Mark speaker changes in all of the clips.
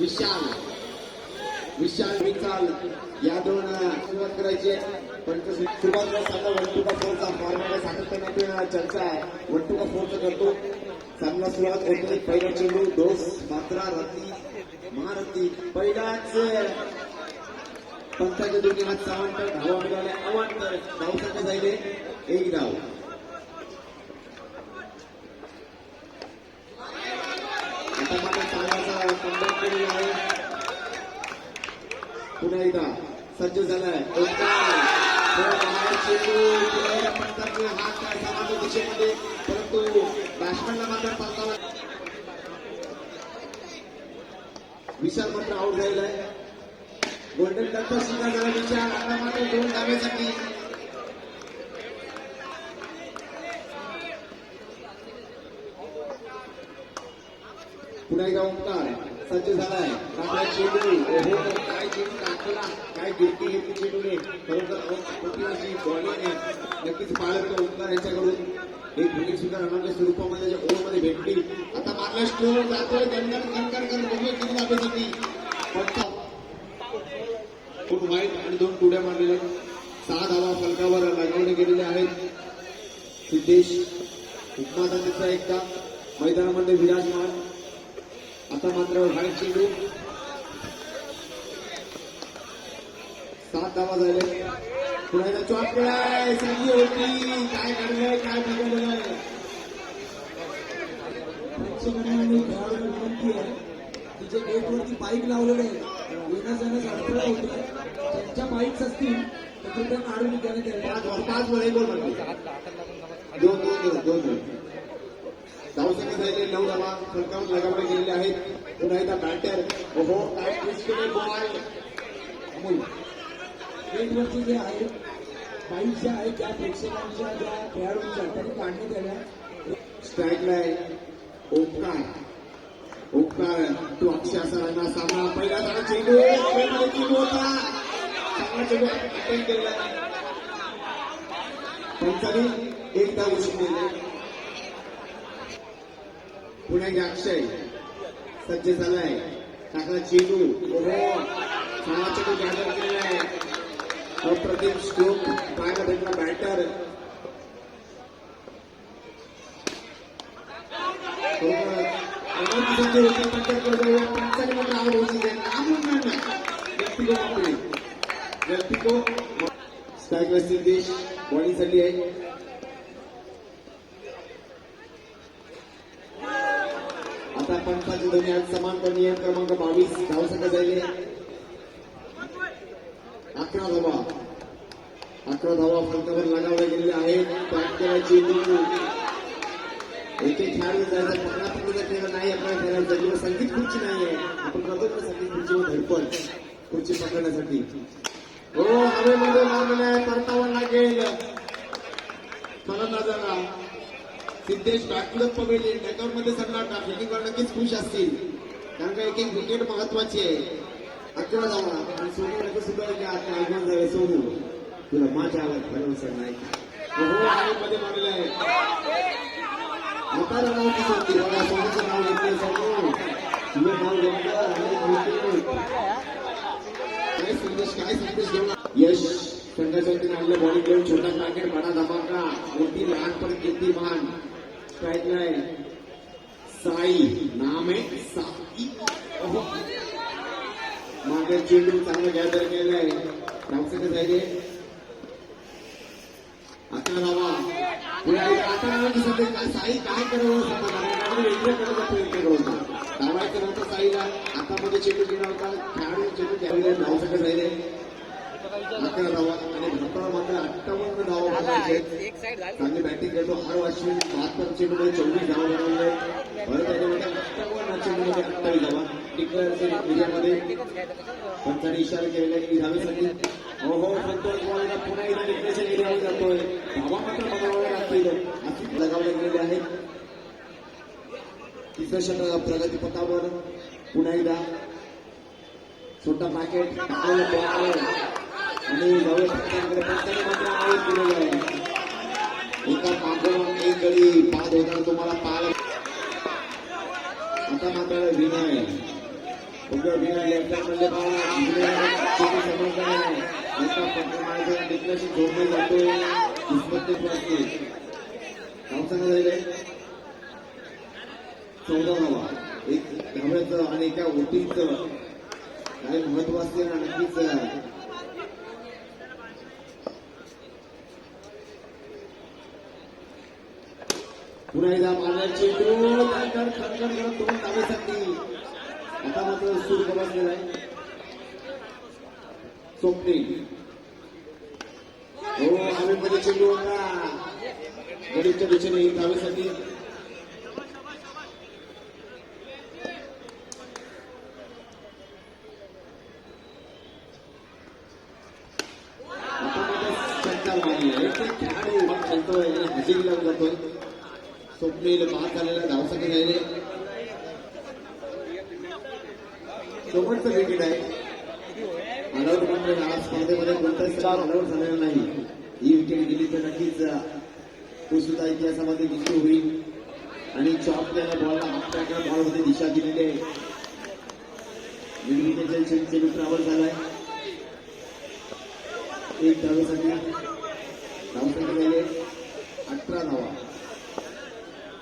Speaker 1: विशाल. विशाल विशाल या दोन सुरुवात करायची पण सुरुवातीला चांगला वन टू का फोरचा फॉर्मॅट सातत्याने चर्चा आहे. वन टू का फोरचा करतो. चांगला सुरुवात होते पहिला चेंडू दोस मात्रा रती महारथी पहिलाच. पंचाच्या दोन्ही हात सावंत धावा मिळाले अवांतर धावसाठी जायले एक धाव आता मात्र चांगलाचा कमबॅक केलेला आहे पुन्हा एकदा सज्ज झालाय. दिशेमध्ये परंतु बॅट्समॅनला मात्र पंचाला विशाल मात्र आउट झालेला आहे. गोल्डन टप्पा सुद्धा झाला विचार आता मात्र दोन डाव्यासाठी पुन्हा एकदा ओंकार? सज्ज झालाय आपला चेंडू काय चेंडू टाकला काय गिरकी घेतली चेंडूने खरोखर प्रतिवाशी बॉलिंग नक्कीच पाळत ओंकार यांच्याकडून एक विकेट सुद्धा रनाच्या स्वरूपामध्ये ओव्हरमध्ये भेटली आता मारला स्ट्रोक जातोय दणदण कणकण करत बघूया किती फक्त वाईट आणि दोन टुड्या मारलेल्या सहा धावा फलकावर लगावणे गेलेले आहेत सिद्धेश उपमाता त्याचा एकदा मैदानामध्ये विराजमान आता मात्र वाईट चेंडू सात धावा झाले. पुन्हा एकदा चॉप केलाय संधी होती. काय घडलंय काय बिघडलंय
Speaker 2: प्रेक्षकांनी खेळाडूंना विनंती आहे. की जे गेटवरती बाईक लावलेले आहे येण्या जाण्यास अडथळा होतो त्यांच्या बाईक्स असतील तर कृपया काढून देण्यात यावे
Speaker 1: पाच पाच वर गोल दोन दोन दोन दोन धावसंख्या झालेली नऊ धावा फलकावर लगावले गेलेले आहेत पुन्हा एकदा बॅटर ओहो काय ट्विस्ट केले बॉल अमोल
Speaker 2: गेटवरती जे आहेत बाईक ज्या आहेत त्या प्रेक्षकांच्या ज्या खेळाडूंच्या त्यांनी काढण्यात आल्या
Speaker 1: स्ट्राईकला आहे ओपकार ओपकार तो अक्षय सरांना सामना पहिला सारा चेंडू पहिला चेंडू होता चांगला चेंडू अटेंड केला पंचाने एक धाव उशीर केले पुण्याचे अक्षय. सज्ज झालाय. टाकला चेंडू ओहो चांगला चेंडू गॅदर केलेला आहे. अप्रतिम स्ट्रोक पाहायला भेटला बॅटर सिद्धेश बॉलिंगसाठी आहे आता संघाने आज समांतर नियम क्रमांक बावीस धावसंख्या जाईल अकरा धावा. अकरा धावा फलकावर लगावल्या गेलेल्या आहेत. बॅट केला चेंडू एक एक खेळाडू जायचा पकडा पकडीचा खेळ नाही आपल्या खेळायचा किंवा संगीत खुर्ची नाही आहे आपण करतो ना संगीत खुर्चीवर धडपड खुर्ची पकडण्यासाठी. हो हवेमध्ये मारलेला परतावा लागेल. फलंदाजाला सिद्धेश टाकलं पवेल नेटवर्कमध्ये सन्नाटा फिल्डिंगवर नक्कीच खुश असतील. कारण का एक एक विकेट महत्वाची आहे. अकरा धावा. आणि सोनू नक्की सुद्धा की आता आगमन सोनू. तुला माझ्या आवाज भरवसा नाही. मध्ये हवेमध्ये आहे. आता नाव बघा सोनूचं नाव घेतलं सोनू. तुझं नाव घेतलं काय संदेश काय संदेश घेऊन यश संघाच्या वतीने आणलं बॉलिंग घेऊन. छोटा पॅकेट बडा धमाका. मोठी किती महाग स्ट्राईक नाही साई नाम आहे साई मागे चेंडू चांगलं गॅदर केलंय. धावसंख्या जायले अकरा धावा पुढे आता साई काय करावं होता करत जातो धावायचं नव्हतं साईला. आता मध्ये चेंडू घेणार होता. खेळाडू चेंडू त्यावेळेला धावसंख्या जायचे अकरा धावा आणि भरताना मात्र अठ्ठावन्न धावा बनवायचे चांगली बॅटिंग करतो. हर अश्विन बहात्तर चेंडूमध्ये चोवीस धावा बनवले भरत अठ्ठावन्न चेंडूमध्ये अठ्ठावीस धावा. टिकलर विजयामध्ये पंचाने इशारा केलेला की धावेसाठी हो हो संतोष बॉलला पुन्हा एकदा डिप्रेशन एरियावर जातोय. धावा मात्र बनवावे लागतील अशी लगावले गेलेले आहेत. तिसरं षटक प्रगती पथावर. पुन्हा एकदा. छोटा पॅकेट आणि जाऊया पंचांकडे दिलेलं आहे. एका एक गडी बाद होताना तुम्हाला पाहायला आता मात्र विनय. उद्या विनय लेफ्ट म्हणजे समोर जोडले नाव सांगा चौदा धावा एक धाव्याचं आणि एका ओटीचं. काही महत्त्व असते नक्कीच पुन्हा एकदा मारण्याची खडखड खडखड करत दोन धावेसाठी आता मात्र सुरू बसलेला आहे. स्वप्ने हो हवेमध्ये चेंडू होता. गणेशच्या दिशेने एक खेळाडू खेळतोय हजेरी लावून जातोय. स्वप्नील पास झालेला धावसाठी राहिले शेवटचं विकेट आहे. ऑलआउट म्हणजे या स्पर्धेमध्ये कोणताच चार ऑलआउट झालेला नाही. ही विकेट गेली तर नक्कीच तो सुद्धा इतिहासामध्ये दिसतो होईल. आणि चॉप त्याला बॉलला आपल्याकडे बॉलमध्ये दिशा दिलेली आहे. निर्मितीच्या चेंडू ट्रॅव्हल झालाय. एक धावेसाठी धावसाठी राहिले अठरा धावा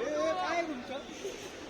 Speaker 1: पुन्हा एकदा सुधीर एकोणीस जर्सी परिधान करून समाजाने जागा करा आणि तिथे आराम झाला संघ. नवीन जागी. आणि आधीच सांगितलं, या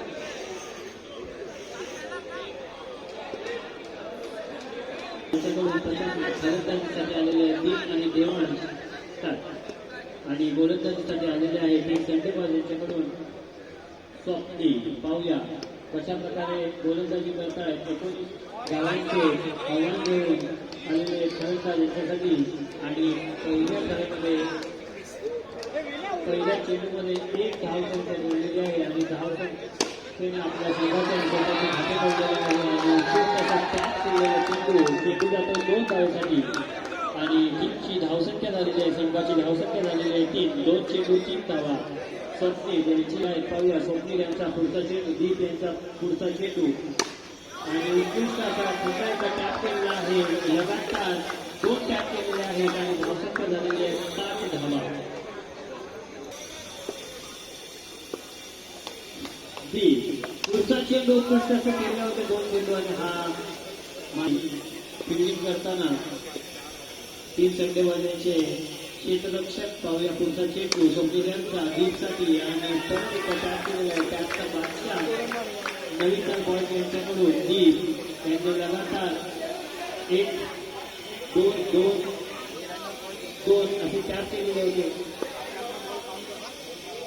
Speaker 3: फलंदाजीसाठी आलेले आहे दीप आणि देवण स्टार्ट आणि गोलंदाजीसाठी आलेले आहे ते संडेबाज यांच्याकडून स्वप्नी पाहूया. कशा प्रकारे गोलंदाजी करतायत एकोणीस गावांचे आव्हान घेऊन आलेले फलंदाज यांच्यासाठी. आणि पहिल्या खेळामध्ये पहिल्या चेंडूमध्ये एक धाव संख्या जोडलेली आहे आणि धाव आपल्या संघाच्या विजयासाठी खाते आहे आणि उत्कृष्ट चेंडू चेंडू जातो दोन धावेसाठी आणि टीमची धावसंख्या झालेली आहे संघाची धावसंख्या झालेली आहे तीन दोन चेंडू तीन धावा. स्वप्ने ज्यांची आहे पाहूया. स्वप्नील यांचा पुढचा चेंडू दीप यांचा पुढचा चेंडू. आणि उत्कृष्ट असा फुटायचा टॅप केलेला आहे. लगातार दोन टॅप केलेले आहेत आणि धावसंख्या झालेली आहे सात धावा. दी पुढचा चेंडू उत्कृष्ट असं केला होता? दोन चेंडू आणि हा फिल्डिंग करताना तीन संडेबाजांचे क्षेत्ररक्षक पाहूया पुढचा चेंडू स्वप्निलांचा दीपसाठी आणि परत एकदा टॅप केलेला आहे बादशाह नवीन बॉल यांच्याकडून दीप यांचे लगातार एक दोन दोन दोन असे चार केलेले होते.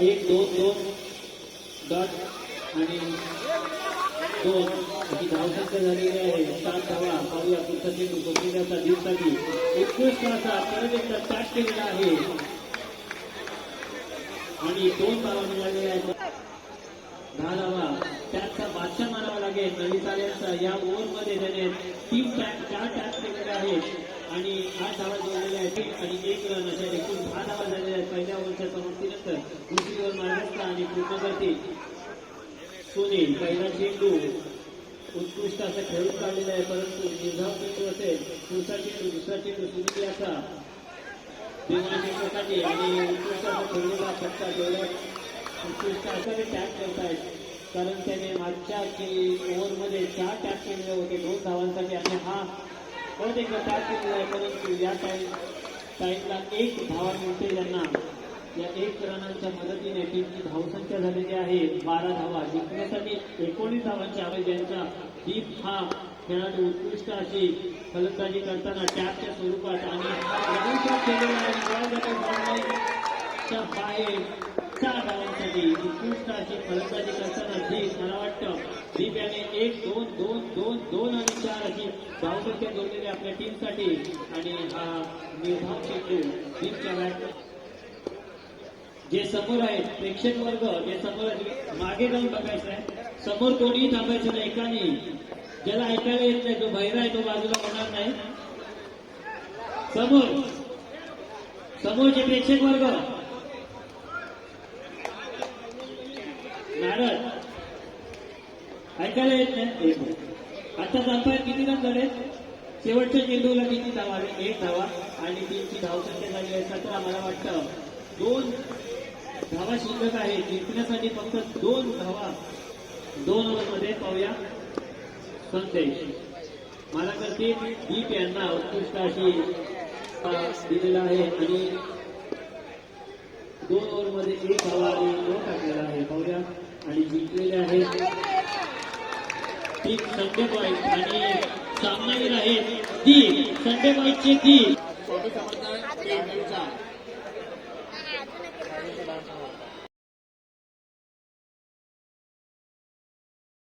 Speaker 3: एक दोन दोन डॉट आणि दोन अशी धावसंख्या झालेली आहे सात धावा पाहूया पुढचा चेंडू दिवसाठी एकवीस असा परत एकदा टॅच केलेला आहे. आणि दोन धावा मिळालेल्या आहेत. दहा धावा त्याचा बादशाह मारावा लागेल. नवी साल्यांचा या ओव्हरमध्ये त्याने तीन टॅच चार टॅच केलेले आहेत. आणि आठ धावा जोडलेल्या आहेत आणि एक रन अशा एकूण दहा धावा झालेल्या आहेत. पहिल्या ओव्हरच्या समाप्तीनंतर दुसरी ओव्हर मार्गस्थ आणि पूर्ण करते सुनील पहिला चेंडू उत्कृष्ट असं खेळून काढलेला आहे. परंतु निर्धाव चेंडू असेल पुढचा चेंडू दुसरा चेंडू सुनील याचा. देवाने चेंडूसाठी आणि उत्कृष्ट असा खेळलेला फटका जेवढ्या उत्कृष्ट असं ते टॅप करतायत कारण त्याने मागच्या ओव्हरमध्ये चार टॅप केलेले होते. दोन धावांसाठी आणि हा पण एकदा टॅप केलेला आहे. परंतु या टाईम टाईमला एक धावा मिळते त्यांना. या एक रनांच्या मदतीने टीमची धावसंख्या झालेली आहे. बारा धावा. जिंकण्यासाठी एकोणीस धावांची आवड यांचा दीप हा खेळाडू उत्कृष्ट अशी फलंदाजी करताना टॅपच्या स्वरूपात आणि बाहेर चार धावांसाठी उत्कृष्ट अशी फलंदाजी करताना दीप. मला वाटतं दीप याने एक दोन दोन दोन दोन आणि चार अशी धावसंख्या जोडलेली आपल्या टीमसाठी आणि हा निर्धाव चेंडू दीपच्या बॅट जे समोर आहेत प्रेक्षक वर्ग जे समोर मागे जाऊन बघायचं आहे. समोर कोणीही थांबायचं नाही एकाने ज्याला ऐकायला येत नाही जो बहिरा आहे तो बाजूला होणार नाही. समोर समोरचे प्रेक्षक वर्ग. नारद. ऐकायला येत नाही. एक आता अंपायर किती रन झाले शेवटच्या चेंडूला किती धावा? एक धावा आणि टीमची धावसंख्या झाली आहे. सतरा मला वाटतं. दोन धावा शिल्लक आहे. जिंकण्यासाठी फक्त दोन धावा दोन ओव्हरमध्ये पाहूया. संदेश. मला करते दीप यांना उत्कृष्ट अशी दिलेला आहे आणि दोन ओव्हरमध्ये एक धावा आणि दोन टाकलेला आहे. पाहूया. आणि जिंकलेले आहेत दीप संडे बॉईज आणि सामनावीर आहेत दीप. संडे बॉईजचे दीप.